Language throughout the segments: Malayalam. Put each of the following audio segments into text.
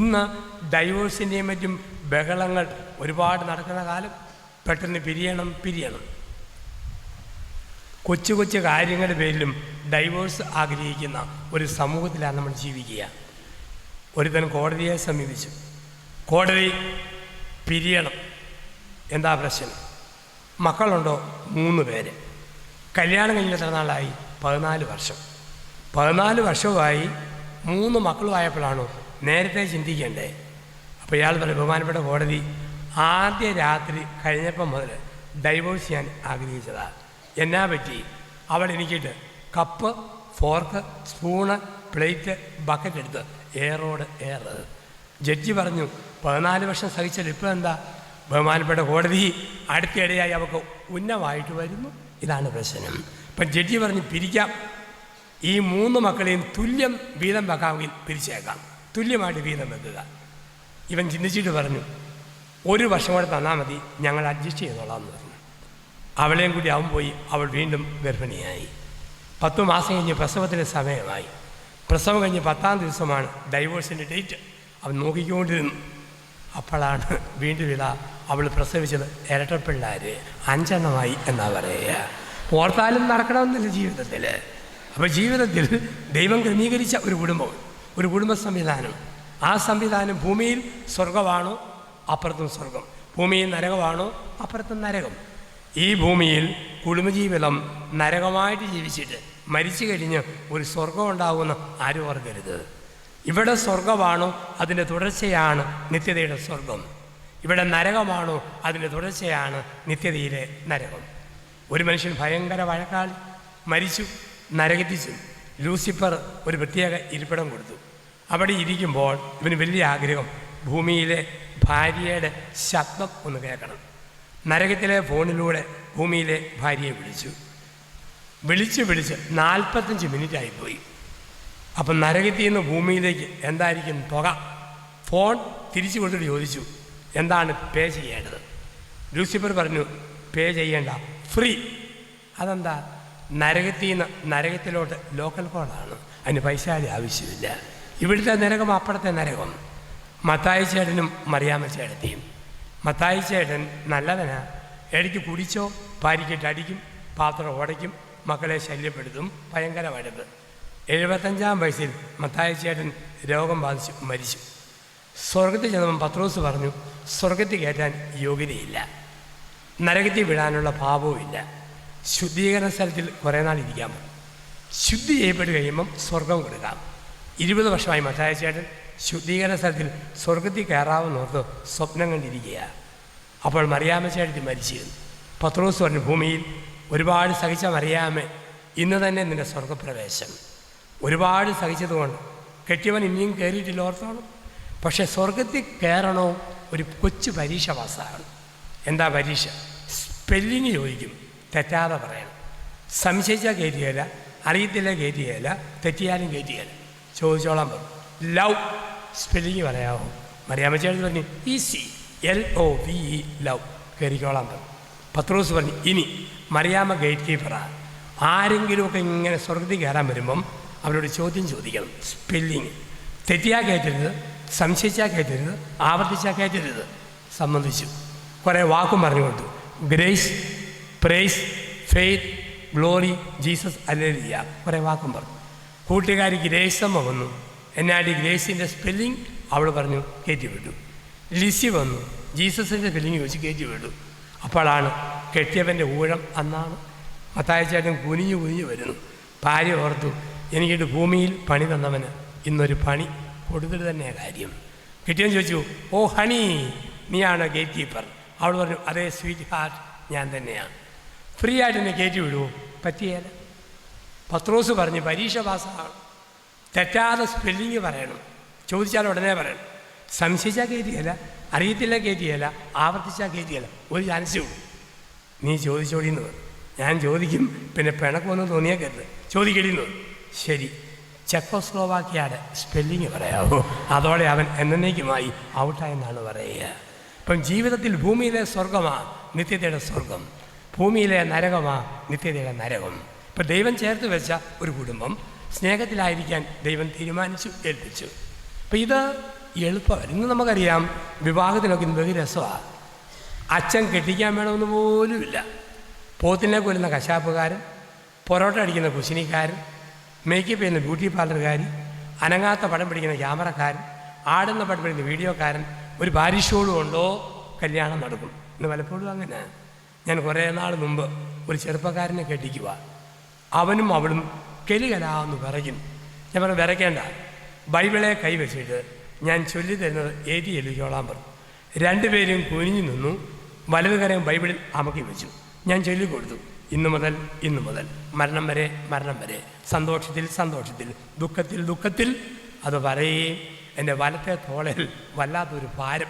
ഇന്ന് ഡൈവോഴ്സിന്റെയും മറ്റും ബഹളങ്ങൾ ഒരുപാട് നടക്കുന്ന കാലം പെട്ടെന്ന് പിരിയണം പിരിയണം. കൊച്ചു കൊച്ചു കാര്യങ്ങളുടെ പേരിലും ഡൈവോഴ്സ് ആഗ്രഹിക്കുന്ന ഒരു സമൂഹത്തിലാണ് നമ്മൾ ജീവിക്കുക. ഒരുത്തൻ കോടതിയെ സമീപിച്ചു. കോടതി പിരിയണം. എന്താ പ്രശ്നം? മക്കളുണ്ടോ? മൂന്ന് പേര്. കല്യാണം കഴിഞ്ഞ എത്ര നാളായി? പതിനാല് വർഷം. പതിനാല് വർഷമായി മൂന്ന് മക്കളുമായപ്പോഴാണോ നേരത്തെ ചിന്തിക്കണ്ടേ. അപ്പോൾ ഇയാൾ പറഞ്ഞു ബഹുമാനപ്പെട്ട കോടതി ആദ്യ രാത്രി കഴിഞ്ഞപ്പം മുതൽ ഡൈവോഴ്സ് ചെയ്യാൻ ആഗ്രഹിച്ചതാണ് എന്നാ പറ്റി? അവൾ എനിക്കിട്ട് cup fork spoon plate bucket എടുത്ത് എയറോട് എയർ ജഡ്ജി പറഞ്ഞു പതിനാല് വർഷം സഹിച്ച ഇപ്പോൾ എന്താ? ബഹുമാനപ്പെട്ട കോടതി അടുത്തിടെയായി അവൾക്ക് ഉന്നമായിട്ട് വരുന്നു. ഇതാണ് പ്രശ്നം. ഇപ്പം ജഡ്ജി പറഞ്ഞു പിരിക്കാം. ഈ മൂന്ന് മക്കളെയും തുല്യം വീതം വെക്കാമെങ്കിൽ പിരിച്ചേക്കാം. തുല്യമായിട്ട് വീതം വെക്കുക. ഇവൻ ചിന്തിച്ചിട്ട് പറഞ്ഞു ഒരു വർഷം കൂടെ തന്നാൽ മതി ഞങ്ങൾ അഡ്ജസ്റ്റ് ചെയ്തോളാം എന്ന് പറഞ്ഞു. അവളെയും കൂടി അവൻ പോയി അവൾ വീണ്ടും ഗർഭിണിയായി. പത്തു മാസം കഴിഞ്ഞ് പ്രസവത്തിന്റെ സമയമായി. പ്രസവം കഴിഞ്ഞ് പത്താം ദിവസമാണ് ഡൈവോഴ്സിന്റെ ഡേറ്റ് അവൻ നോക്കിക്കൊണ്ടിരുന്നു. അപ്പോഴാണ് വീണ്ടും ഇതാ അവൾ പ്രസവിച്ചത് ഇരട്ടപ്പിള്ളാർ അഞ്ചെണ്ണമായി എന്നാ പറയുക. ഓർത്താലും നടക്കണമെന്നില്ല ജീവിതത്തിൽ അപ്പോൾ ജീവിതത്തിൽ ദൈവം ക്രമീകരിച്ച ഒരു കുടുംബം. ഒരു കുടുംബ സംവിധാനം ആ സംവിധാനം ഭൂമിയിൽ സ്വർഗമാണോ അപ്പുറത്തും സ്വർഗം ഭൂമിയിൽ നരകമാണോ? അപ്പുറത്തും നരകം. ഈ ഭൂമിയിൽ കുടുംബജീവിതം നരകമായിട്ട് ജീവിച്ചിട്ട് മരിച്ചു കഴിഞ്ഞ് ഒരു സ്വർഗം ഉണ്ടാകുമെന്ന് ആരും ഓർക്കരുത്. ഇവിടെ സ്വർഗമാണോ അതിന്റെ തുടർച്ചയാണ് നിത്യതയുടെ സ്വർഗം ഇവിടെ നരകമാണോ? അതിന്റെ തുടർച്ചയാണ് നിത്യതയിലെ നരകം. ഒരു മനുഷ്യൻ ഭയങ്കര വഴക്കാളി. മരിച്ചു നരകത്തിച്ചു ലൂസിഫർ ഒരു പ്രത്യേക ഇരിപ്പിടം കൊടുത്തു. അവിടെ ഇരിക്കുമ്പോൾ ഇവന് വലിയ ആഗ്രഹം ഭൂമിയിലെ ഭാര്യയുടെ ശബ്ദം ഒന്ന് കേൾക്കണം. നരകത്തിലെ ഫോണിലൂടെ ഭൂമിയിലെ ഭാര്യയെ വിളിച്ചു. വിളിച്ച് വിളിച്ച് നാൽപ്പത്തഞ്ച് മിനിറ്റ് ആയിപ്പോയി അപ്പം നരകത്തിൽ നിന്ന് ഭൂമിയിലേക്ക് എന്തായിരിക്കും തുക ഫോൺ തിരിച്ചു കൊടുത്തിട്ട് ചോദിച്ചു എന്താണ് പേ ചെയ്യേണ്ടത്? ലൂസിഫർ പറഞ്ഞു പേ ചെയ്യേണ്ട ഫ്രീ. അതെന്താ? നരകത്തിൽ നിന്ന് നരകത്തിലോട്ട് ലോക്കൽ കോഡാണ് അതിന് പൈശാലി ആവശ്യമില്ല. ഇവിടുത്തെ നരകം അപ്പുറത്തെ നരകം. മത്തായി ചേട്ടനും മറിയാമ്മ ചേട്ടത്തെയും. മത്തായി ചേട്ടൻ നല്ലവനാ. ഇടയ്ക്ക് കുടിച്ചോ ഭാര്യയ്ക്കിട്ട് അടിക്കും പാത്രം ഉടയ്ക്കും മക്കളെ ശല്യപ്പെടുത്തും ഭയങ്കര വരവ് എഴുപത്തഞ്ചാം വയസ്സിൽ മത്തായി ചേട്ടൻ രോഗം ബാധിച്ചു മരിച്ചു. സ്വർഗത്തിൽ ചെന്നപ്പം പത്രോസ് പറഞ്ഞു സ്വർഗത്തിൽ കയറ്റാൻ യോഗ്യതയില്ല. നരകത്തിൽ വിടാനുള്ള പാപവുമില്ല. ശുദ്ധീകരണ സ്ഥലത്തിൽ കുറേ നാൾ ഇരിക്കാം ശുദ്ധി ചെയ്യപ്പെട്ട് കഴിയുമ്പം സ്വർഗം കൊടുക്കാം. ഇരുപത് വർഷമായി മത്തായ ചേട്ടൻ ശുദ്ധീകരണ സ്ഥലത്തിൽ സ്വർഗത്തിൽ കയറാമെന്നോർത്ത് സ്വപ്നം കണ്ടിരിക്കുക അപ്പോൾ മറിയാമ്മ ചേട്ടത്തി മരിച്ചിരുന്നു. പത്രോസ് പറഞ്ഞു ഭൂമിയിൽ ഒരുപാട് സഹിച്ച മറിയാമ്മ ഇന്ന് തന്നെ നിന്റെ സ്വർഗപ്രവേശം. ഒരുപാട് സഹിച്ചതുകൊണ്ട് കെട്ടിയവൻ ഇനിയും കയറിയിട്ടില്ല ഓർത്തോണം പക്ഷേ സ്വർഗത്തിൽ കയറണോ ഒരു കൊച്ചു പരീക്ഷ പാസ്സാകണം. എന്താ പരീക്ഷ? സ്പെല്ലിങ് ചോദിക്കും. തെറ്റാതെ പറയണം സംശയിച്ചാൽ കയറ്റിയല്ല അറിയത്തില്ല കയറ്റിയല്ല തെറ്റിയാലും കയറ്റിയല്ല ചോദിച്ചോളാൻ പറഞ്ഞു ലവ് സ്പെല്ലിങ് പറയാമോ മറിയാമ്മച്ചേട്ടൻ പറഞ്ഞു easy L O V E love കയറിക്കോളാൻ പറഞ്ഞു പത്രോസ് പറഞ്ഞു ഇനി മറിയാമ ഗേറ്റ് കീപ്പറാണ് ആരെങ്കിലുമൊക്കെ ഇങ്ങനെ സ്വർഗത്തിൽ കയറാൻ വരുമ്പം അവരോട് ചോദ്യം ചോദിക്കണം. സ്പെല്ലിങ്. തെറ്റിയാൽ കയറ്റരുത് സംശയിച്ചാൽ കയറ്റരുത് ആവർത്തിച്ചാൽ കയറ്റരുത്. സംബന്ധിച്ചു കുറേ വാക്കും പറഞ്ഞു കൊടുത്തു. Grace praise faith glory Jesus alleluia കുറേ വാക്കും പറഞ്ഞു. കൂട്ടുകാരി ഗ്രേസമ്മ വന്നു. എന്നാടി ഗ്രേസിന്റെ സ്പെല്ലിംഗ് അവൾ പറഞ്ഞു കയറ്റി വിട്ടു ലിസി വന്നു. ജീസസിന്റെ സ്പെല്ലിംഗ് ചോദിച്ച് കയറ്റി വിട്ടു അപ്പോഴാണ് കെട്ടിയവന്റെ ഊഴം അന്നാണ്. മത്തായച്ചേട്ടൻ കുനിഞ്ഞു കുനിഞ്ഞു വരുന്നു. ഭാര്യ ഓർത്തു എനിക്കിട്ട് ഭൂമിയിൽ പണി തന്നവന് ഇന്നൊരു പണി കൊടുത്തിട്ട് തന്നെ കാര്യം. കിട്ടിയെന്ന് ചോദിച്ചു ഓ ഹണി നീയാണ് ഗേറ്റ് കീപ്പർ അവൾ പറഞ്ഞു അതേ സ്വീറ്റ് ഹാർട്ട് ഞാൻ തന്നെയാണ് ഫ്രീ ആയിട്ട് എന്നെ കയറ്റി വിടുമോ പറ്റിയേല. പത്രോസ് പറഞ്ഞ് പരീക്ഷ പാസ്സാകണം തെറ്റാതെ സ്പെല്ലിങ് പറയണം. ചോദിച്ചാൽ ഉടനെ പറയണം. സംശയിച്ചാൽ കയറ്റിയല്ല അറിയത്തില്ല കയറ്റിയല്ല ആവർത്തിച്ചാൽ കയറ്റിയല്ല ഒരു ചാൻസേ ഉള്ളൂ. നീ ചോദിച്ചോടിയെന്ന് ഞാൻ ചോദിക്കും പിന്നെ പിണക്കമൊന്നും തോന്നിയേക്കരുത്. ചോദിക്കടിയെന്ന് ശരി. ചെക്കോസ്ലോവാക്കിയാടെ സ്പെല്ലിങ് പറയാവോ? അതോടെ അവൻ എന്നേക്കുമായി ഔട്ടായെന്നാണ് പറയുക. ഇപ്പം ജീവിതത്തിൽ ഭൂമിയിലെ സ്വർഗമാണ് നിത്യതയുടെ സ്വർഗം ഭൂമിയിലെ നരകമാ നിത്യതയുടെ നരകം. ഇപ്പം ദൈവം ചേർത്ത് വെച്ച ഒരു കുടുംബം സ്നേഹത്തിലായിരിക്കാൻ ദൈവം തീരുമാനിച്ചു ഏൽപ്പിച്ചു. അപ്പം ഇത് എളുപ്പമല്ല. ഇന്ന് നമുക്കറിയാം വിവാഹത്തിനൊക്കെ ഇന്ന് വലിയ രസമാണ് അച്ഛൻ കെട്ടിക്കാൻ വേണമെന്ന് പോലുമില്ല. പോത്തിനെ കൊല്ലുന്ന കശാപ്പുകാരൻ പൊറോട്ട അടിക്കുന്ന കുശിനിക്കാരൻ മേക്കപ്പ് ചെയ്യുന്ന ബ്യൂട്ടി പാർലർകാർ അനങ്ങാത്ത പടം പിടിക്കുന്ന ക്യാമറക്കാരൻ ആടുന്ന പടം പിടിക്കുന്ന വീഡിയോക്കാരൻ ഒരു ഭാര്യഷോടും ഉണ്ടോ? കല്യാണം നടക്കും. ഇന്ന് പലപ്പോഴും അങ്ങനെ. ഞാൻ കുറേ നാൾ മുമ്പ് ഒരു ചെറുപ്പക്കാരനെ കെട്ടിക്കുക അവനും അവളും കെലികലാന്ന് വിറയ്ക്കുന്നു ഞാൻ പറഞ്ഞു വിറയ്ക്കേണ്ട. ബൈബിളെ കൈവച്ചിട്ട് ഞാൻ ചൊല്ലി തരുന്നത് ഏറ്റി എല്ലിക്കോളാൻ പറഞ്ഞു. രണ്ടുപേരും കുനിഞ്ഞു നിന്നു. വലതുകരം ബൈബിളിൽ അമക്കി വെച്ചു. ഞാൻ ചൊല്ലിക്കൊടുത്തു ഇന്നു മുതൽ ഇന്നു മുതൽ. മരണം വരെ മരണം വരെ. സന്തോഷത്തിൽ സന്തോഷത്തിൽ. ദുഃഖത്തിൽ ദുഃഖത്തിൽ. അത് പറയുകയും എന്റെ വലത്തെ തോളയിൽ വല്ലാത്തൊരു ഭാരം.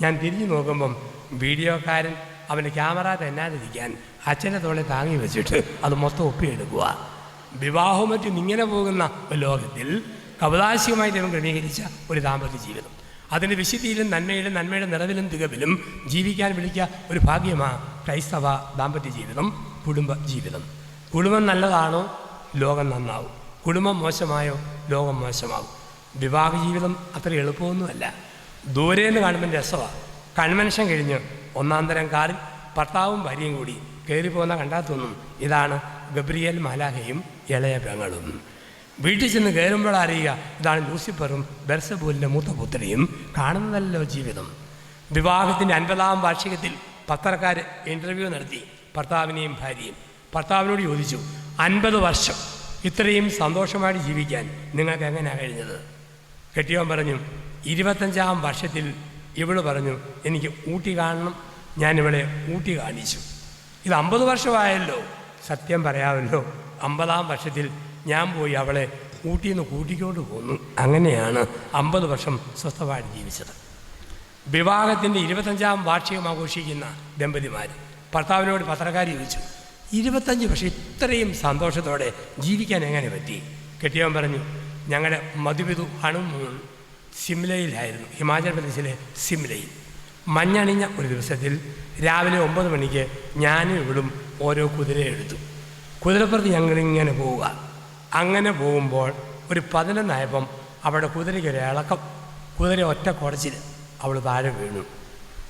ഞാൻ തിരിഞ്ഞു നോക്കുമ്പം വീഡിയോക്കാരൻ അവന്റെ ക്യാമറ തന്നാതിരിക്കാൻ അച്ഛന്റെ തോളെ താങ്ങി വെച്ചിട്ട് അത് മൊത്തം ഒപ്പിയെടുക്കുക. വിവാഹവും മറ്റും ഇങ്ങനെ പോകുന്ന ലോകത്തിൽ കവതാശികമായി ദൈവം ക്രമീകരിച്ച ഒരു ദാമ്പത്യ ജീവിതം. അതിന്റെ വിശുദ്ധിയിലും നന്മയിലും നന്മയുടെ നിറവിലും തികവിലും ജീവിക്കാൻ വിളിക്കുക ഒരു ഭാഗ്യമാണ് ക്രൈസ്തവ ദാമ്പത്യ ജീവിതം കുടുംബ ജീവിതം. കുടുംബം നല്ലതാണോ? ലോകം നന്നാവും. കുടുംബം മോശമായോ? ലോകം മോശമാവും. വിവാഹ ജീവിതം അത്ര എളുപ്പമൊന്നുമല്ല. ദൂരെ നിന്ന് കാണുമ്പോൾ രസമാണ് കൺവെൻഷൻ കഴിഞ്ഞ് ഒന്നാം തരം കാറിൽ ഭർത്താവും ഭാര്യയും കൂടി കയറി പോകുന്ന കണ്ടാൽ തോന്നും. ഇതാണ് ഗബ്രിയേൽ മലാഹയും ഇളയ പെങ്ങളും. വീട്ടിൽ ചെന്ന് കയറുമ്പോൾ അറിയുക ഇതാണ് ലൂസിഫറും ബെർസബൂലിന്റെ മൂത്ത പുത്രിയും കാണുന്നതല്ലോ ജീവിതം. വിവാഹത്തിന്റെ അൻപതാം വാർഷികത്തിൽ പത്രക്കാർ ഇന്റർവ്യൂ നടത്തി ഭർത്താവിനെയും ഭാര്യയും. ഭർത്താവിനോട് ചോദിച്ചു അൻപത് വർഷം ഇത്രയും സന്തോഷമായിട്ട് ജീവിക്കാൻ നിങ്ങൾക്ക് എങ്ങനെയാണ് കഴിഞ്ഞത്? കെട്ടിയവൻ പറഞ്ഞു ഇരുപത്തഞ്ചാം വർഷത്തിൽ ഇവൾ പറഞ്ഞു എനിക്ക് ഊട്ടി കാണണം. ഞാൻ ഇവളെ ഊട്ടി കാണിച്ചു. ഇത് അമ്പത് വർഷമായല്ലോ. സത്യം പറയാമല്ലോ. അമ്പതാം വർഷത്തിൽ ഞാൻ പോയി അവളെ ഊട്ടിയിൽ നിന്ന് കൂട്ടിക്കൊണ്ട് പോന്നു. അങ്ങനെയാണ് അമ്പത് വർഷം സ്വസ്ഥമായിട്ട് ജീവിച്ചത്. വിവാഹത്തിന്റെ ഇരുപത്തഞ്ചാം വാർഷികം ആഘോഷിക്കുന്ന ദമ്പതിമാർ ഭർത്താവിനോട് പത്രക്കാർ ചോദിച്ചു ഇരുപത്തഞ്ച് വർഷം ഇത്രയും സന്തോഷത്തോടെ ജീവിക്കാൻ എങ്ങനെ പറ്റി? കെട്ടിയവൻ പറഞ്ഞു ഞങ്ങളുടെ മധുവിധു ഹണുമൂൺ സിംലയിലായിരുന്നു. ഹിമാചൽ പ്രദേശിലെ സിംലയിൽ. മഞ്ഞണിഞ്ഞ ഒരു ദിവസത്തിൽ രാവിലെ ഒമ്പത് മണിക്ക് ഞാനും ഇവിടും ഓരോ കുതിരയെടുത്തു കുതിരപ്പുറത്ത് ഞങ്ങളിങ്ങനെ പോവുക. അങ്ങനെ പോകുമ്പോൾ ഒരു പതിനൊന്നായപ്പം അവിടെ കുതിരയ്ക്ക് ഒരു ഇളക്കം. കുതിര ഒറ്റ കുടച്ചിൽ അവൾ താഴെ വീണു.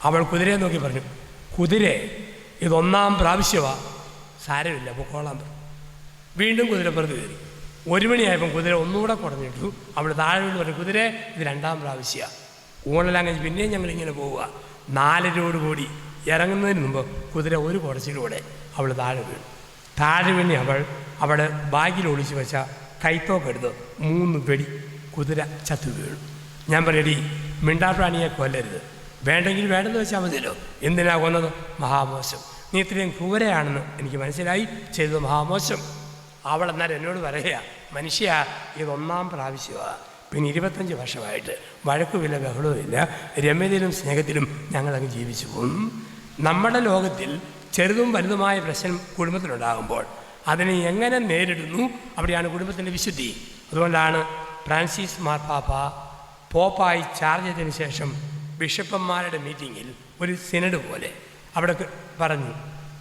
അവൾ കുതിരയെ നോക്കി പറഞ്ഞു കുതിരെ ഇതൊന്നാം പ്രാവശ്യമാണ് സാരമില്ല പൊക്കോളാൻ വീണ്ടും കുതിരപ്പുറത്ത് കയറി. ഒരു മണിയായപ്പം കുതിര ഒന്നുകൂടെ കുറഞ്ഞിട്ടു. അവിടെ താഴെ വീണ് പറഞ്ഞു കുതിര ഇത് രണ്ടാം പ്രാവശ്യമാണ് ഊണെല്ലാം കഴിഞ്ഞ് പിന്നെയും ഞങ്ങളിങ്ങനെ പോവുക. നാലരോട് കൂടി ഇറങ്ങുന്നതിന് മുമ്പ് കുതിര ഒരു കുറച്ചിലൂടെ അവൾ താഴെ വീണു. താഴെ വീണി അവൾ അവിടെ ബാഗിൽ ഒളിച്ചു വെച്ച കൈത്തോക്കെടുത്ത് മൂന്ന് പെടി കുതിര ചത്തു വീണു. ഞാൻ പറയടി മിണ്ടാപ്രാണിയെ കൊല്ലരുത്. വേണ്ടെങ്കിൽ വേണ്ടെന്ന് വെച്ചാൽ മതിയല്ലോ. എന്തിനാ കൊന്നത്? മഹാമോശം. നീ ഇത്രയും ക്രൂരയാണെന്ന് എനിക്ക് മനസ്സിലായി. ചെയ്തത് മഹാമോശം. അവൾ എന്നാൽ എന്നോട് പറയുക മനുഷ്യ ഇതൊന്നാം പ്രാവശ്യമാണ് പിന്നെ ഇരുപത്തഞ്ച് വർഷമായിട്ട് വഴക്കുമില്ല ബഹളവുമില്ല. രമ്യതയിലും സ്നേഹത്തിലും ഞങ്ങളങ്ങ് ജീവിച്ചു പോകും നമ്മുടെ ലോകത്തിൽ ചെറുതും വലുതുമായ പ്രശ്നം കുടുംബത്തിലുണ്ടാകുമ്പോൾ അതിനെ എങ്ങനെ നേരിടുന്നു? അവിടെയാണ് കുടുംബത്തിന്റെ വിശുദ്ധി. അതുകൊണ്ടാണ് ഫ്രാൻസിസ് മാർപ്പാപ്പ പോപ്പായി ചാർജ് ചെയ്തതിന് ശേഷം ബിഷപ്പന്മാരുടെ മീറ്റിങ്ങിൽ ഒരു സിനഡ് പോലെ അവിടെ പറഞ്ഞു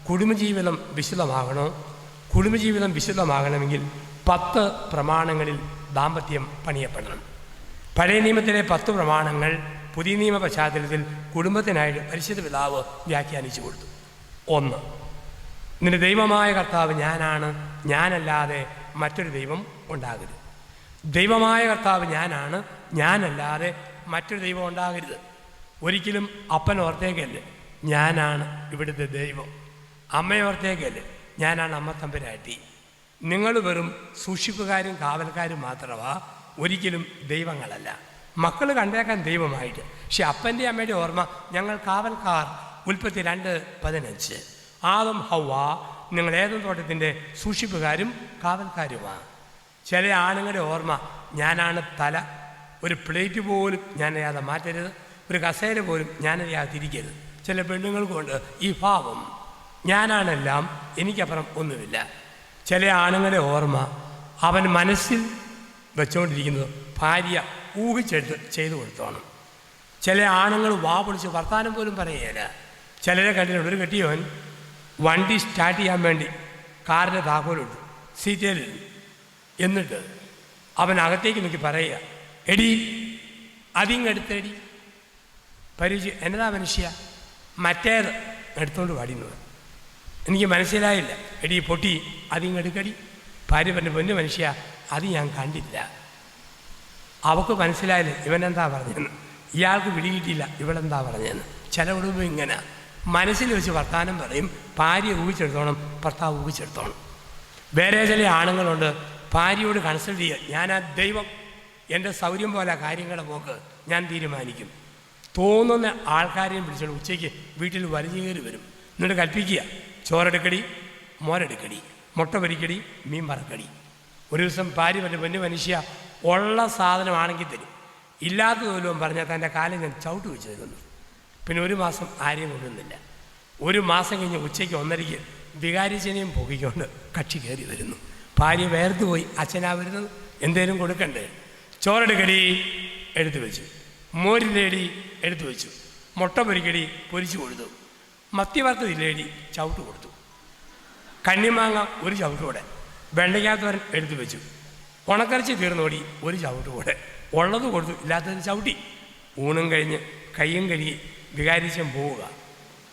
കുടുംബജീവിതം വിശുദ്ധമാകണോ? കുടുംബജീവിതം വിശുദ്ധമാകണമെങ്കിൽ പത്ത് പ്രമാണങ്ങളിൽ ദാമ്പത്യം പണിയപ്പെടണം. പഴയ നിയമത്തിലെ പത്ത് പ്രമാണങ്ങൾ പുതിയ നിയമ പശ്ചാത്തലത്തിൽ കുടുംബത്തിനായിട്ട് പരിശുദ്ധ പിതാവ് വ്യാഖ്യാനിച്ചു കൊടുത്തു. ഒന്ന് നിന്റെ ദൈവമായ കർത്താവ് ഞാനാണ്. ഞാനല്ലാതെ മറ്റൊരു ദൈവം ഉണ്ടാകരുത്. ദൈവമായ കർത്താവ് ഞാനാണ്. ഞാനല്ലാതെ മറ്റൊരു ദൈവം ഉണ്ടാകരുത്. ഒരിക്കലും അപ്പൻ ഓർത്തേക്കല്ലേ? ഞാനാണ് ഇവിടുത്തെ ദൈവം. അമ്മയോർത്തേക്കല്ലേ ഞാനാണ് അമ്മ തമ്പുരാട്ടി. നിങ്ങൾ വെറും സൂക്ഷിപ്പുകാരും കാവൽക്കാരും മാത്രമാ ഒരിക്കലും ദൈവങ്ങളല്ല. മക്കൾ കണ്ടേക്കാൻ ദൈവമായിട്ട്. പക്ഷെ അപ്പന്റെ അമ്മയുടെ ഓർമ്മ ഞങ്ങൾ കാവൽക്കാർ ഉൽപ്പത്തി രണ്ട് പതിനഞ്ച്. ആദം ഹൗവ നിങ്ങൾ ഏതും തോട്ടത്തിന്റെ സൂക്ഷിപ്പുകാരും കാവൽക്കാരുമാണ് ചില ആണുങ്ങളുടെ ഓർമ്മ ഞാനാണ് തല ഒരു പ്ലേറ്റ് പോലും ഞാനറിയാതെ മാറ്റരുത് ഒരു കസേര പോലും ഞാനറിയാതെ തിരിക്കരുത് ചില പെണ്ണുങ്ങൾക്കുണ്ട് ഈ ഭാവം. ഞാനാണെല്ലാം എനിക്കപ്പുറം ഒന്നുമില്ല. ചില ആണുങ്ങളെ ഓർമ്മ അവൻ മനസ്സിൽ വെച്ചുകൊണ്ടിരിക്കുന്നത് ഭാര്യ ഊഹിച്ചെടുത്ത് ചെയ്തു കൊടുത്തോണം. ചില ആണുങ്ങൾ വാ പൊളിച്ച് വർത്താനം പോലും പറയുകയില്ല. ചിലരെ കണ്ടിട്ട് ഒരു കെട്ടിയവൻ വണ്ടി സ്റ്റാർട്ട് ചെയ്യാൻ വേണ്ടി കാറിന്റെ താക്കോലിട്ടു സീറ്റേൽ എന്നിട്ട് അവൻ അകത്തേക്ക് നോക്കി പറയുക എടി അതിങ്ങെടുത്തടി. പരിചയം എന്നതാ മനുഷ്യ? മറ്റേത് എടുത്തോണ്ട് പാടിയുന്നത് എനിക്ക് മനസ്സിലായില്ല. എടി പൊട്ടി അതിങ്ങെടുക്കടി ഭാര്യ പറഞ്ഞു പൊന്നു മനുഷ്യ അത് ഞാൻ കണ്ടില്ല. അവക്ക് മനസ്സിലായില്ല ഇവനെന്താ പറഞ്ഞതെന്ന് ഇയാൾക്ക് പിടികിട്ടിയില്ല ഇവളെന്താ പറഞ്ഞതെന്ന് ചില കുടുംബം ഇങ്ങനെ. മനസ്സിൽ വെച്ച് വർത്താനം പറയും ഭാര്യ ഊഹിച്ചെടുത്തോണം ഭർത്താവ് ഊഹിച്ചെടുത്തോണം. വേറെ ചില ആണുങ്ങളുണ്ട് ഭാര്യയോട് കൺസൾട്ട് ചെയ്യുക ഞാൻ ആ ദൈവം എന്റെ സൗകര്യം പോലെ കാര്യങ്ങളെ പോക്ക് ഞാൻ തീരുമാനിക്കും. തോന്നുന്ന ആൾക്കാരെയും വിളിച്ചോളൂ. ഉച്ചയ്ക്ക് വീട്ടിൽ വലിഞ്ഞു കയറി വരും. എന്നിട്ട് കൽപ്പിക്കുക. ചോറെടുക്കടി മോരെടുക്കടി മുട്ട പൊരിക്കടി മീൻ വറക്കടി ഒരു ദിവസം ഭാര്യ പറഞ്ഞു പൊന്നു മനുഷ്യ ഉള്ള സാധനമാണെങ്കിൽ തരും. ഇല്ലാത്തത് പോലും പറഞ്ഞാൽ തന്റെ കാലം ഞാൻ ചവിട്ട് വെച്ച് തരുന്നു. പിന്നെ ഒരു മാസം ആരെയും കൊണ്ടുവന്നില്ല. ഒരു മാസം കഴിഞ്ഞ് ഉച്ചയ്ക്ക് ഒന്നരയ്ക്ക് വികാരിച്ചനെയും പൊക്കിക്കൊണ്ട് കക്ഷി കയറി വരുന്നു. ഭാര്യ വേർത്ത് പോയി അച്ഛനാ വരുന്നത്? എന്തേലും കൊടുക്കണ്ടേ? ചോറെടുക്കടി എടുത്തു വെച്ചു. മോരിലേടി എടുത്തു വെച്ചു. മുട്ട പൊരിക്കടി പൊരിച്ചു കൊടുത്തു. മത്തി വറുത്തതില്ലേടി ചവിട്ട് കൊടുത്തു. കണ്ണിമാങ്ങ ഒരു ചവിട്ടൂടെ വെണ്ടയ്ക്കാത്തവരൻ എടുത്തു വെച്ചു. ഉണക്കരച്ച് തീർന്നോടി ഒരു ചവിട്ടുകൂടെ ഉള്ളത് കൊടുത്തു ഇല്ലാത്തത് ചവിട്ടി. ഊണും കഴിഞ്ഞ് കയ്യും കഴുകി വികാരിച്ചൻ പോവുക.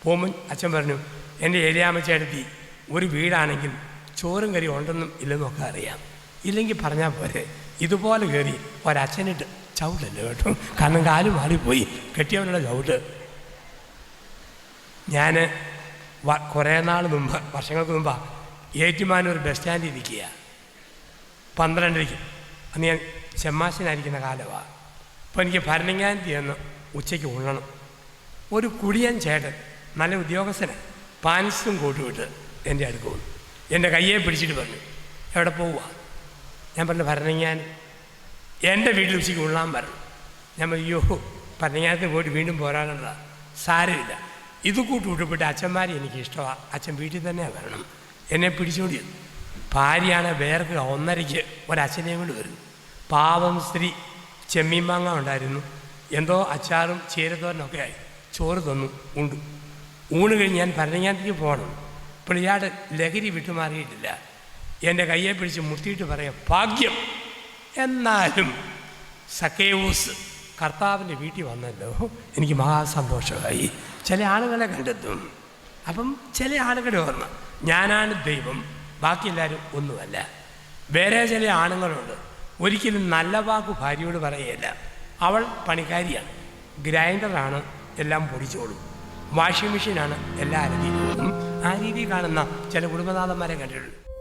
പോകുമ്പോൾ അച്ഛൻ പറഞ്ഞു എന്റെ ഏരിയാമച്ചടുത്തി ഒരു വീടാണെങ്കിൽ ചോറും കറി ഉണ്ടെന്നും ഇല്ലെന്നും ഒക്കെ അറിയാം. ഇല്ലെങ്കിൽ പറഞ്ഞാൽ പോരെ. ഇതുപോലെ കയറി ഒരച്ഛനിട്ട് ചവിട്ടല്ലേ കേട്ടോ. കാരണം കാൽ മാറിപ്പോയി. കെട്ടിയവനുള്ള ചവിട്ട് ഞാൻ കുറേ നാൾ മുമ്പ് വർഷങ്ങൾക്ക് മുമ്പാ ഏറ്റുമാനൂർ ബസ് സ്റ്റാൻഡിൽ ഇരിക്കുക പന്ത്രണ്ടരയ്ക്ക്. അന്ന് ഞാൻ ചെമ്മാശനായിരിക്കുന്ന കാലമാണ് അപ്പോൾ എനിക്ക് ഭരണങ്ങാന്തി എന്ന് ഉച്ചയ്ക്ക് ഉണ്ണണം. ഒരു കുടിയൻ ചേട്ടൻ നല്ല ഉദ്യോഗസ്ഥന്. പാൻസും കൂട്ടുവിട്ട് എന്റെ അടുക്ക് വന്നു. എന്റെ കയ്യെ പിടിച്ചിട്ട് പറഞ്ഞു എവിടെ പോവുക ഞാൻ പറഞ്ഞു ഭരണങ്ങാൻ. എന്റെ വീട്ടിൽ ഉച്ചയ്ക്ക് ഉള്ളാൻ പറഞ്ഞു. ഞാൻ അയ്യോ ഭരണങ്ങാനത്തിന് പോയിട്ട് വീണ്ടും പോരാനുള്ള സാരമില്ല. ഇത് കൂട്ട് വിട്ടുപിട്ട് അച്ഛന്മാരെ എനിക്ക് ഇഷ്ടമാണ് അച്ഛൻ വീട്ടിൽ തന്നെ വരണം. എന്നെ പിടിച്ചുകൊണ്ട് ചെന്നു. ഭാര്യയാണ് വേർക്ക് ഒന്നരയ്ക്ക് ഒരച്ഛനെയും കൊണ്ട് വരുന്നു. പാവം സ്ത്രീ. ചെമ്മീൻ മാങ്ങ ഉണ്ടായിരുന്നു. എന്തോ അച്ചാറും ചീരത്തോരനൊക്കെ ആയി. ചോറ് തന്നു. ഉണ്ടു. ഊണ് കഴിഞ്ഞ് ഞാൻ ഭരണങ്ങാനത്തേക്ക് പോകണം. ഇപ്പോൾ ഇയാൾ ലഹരി വിട്ടുമാറിയിട്ടില്ല. എന്റെ കയ്യെ പിടിച്ച് മുത്തിയിട്ട് പറയാം ഭാഗ്യം. എന്നാലും സക്കേവൂസ് കർത്താവിന്റെ വീട്ടിൽ വന്നല്ലോ. എനിക്ക് മഹാസന്തോഷമായി. ചില ആളുകളെ കണ്ടെത്തും. അപ്പം ചില ആളുകളെ ഓർമ്മ ഞാനാണ് ദൈവം ബാക്കി എല്ലാവരും ഒന്നുമല്ല. വേറെ ചില ആണുങ്ങളുണ്ട്. ഒരിക്കലും നല്ല വാക്ക് ഭാര്യയോട് പറയുകയില്ല അവൾ പണിക്കാരിയാണ്. ഗ്രൈൻഡറാണ് എല്ലാം പൊടിച്ചോളും. വാഷിംഗ് മെഷീനാണ് എല്ലാ രീതിയിലും ആ രീതിയിൽ കാണുന്ന ചില കുടുംബനാഥന്മാരെ കണ്ടിട്ടുണ്ട്.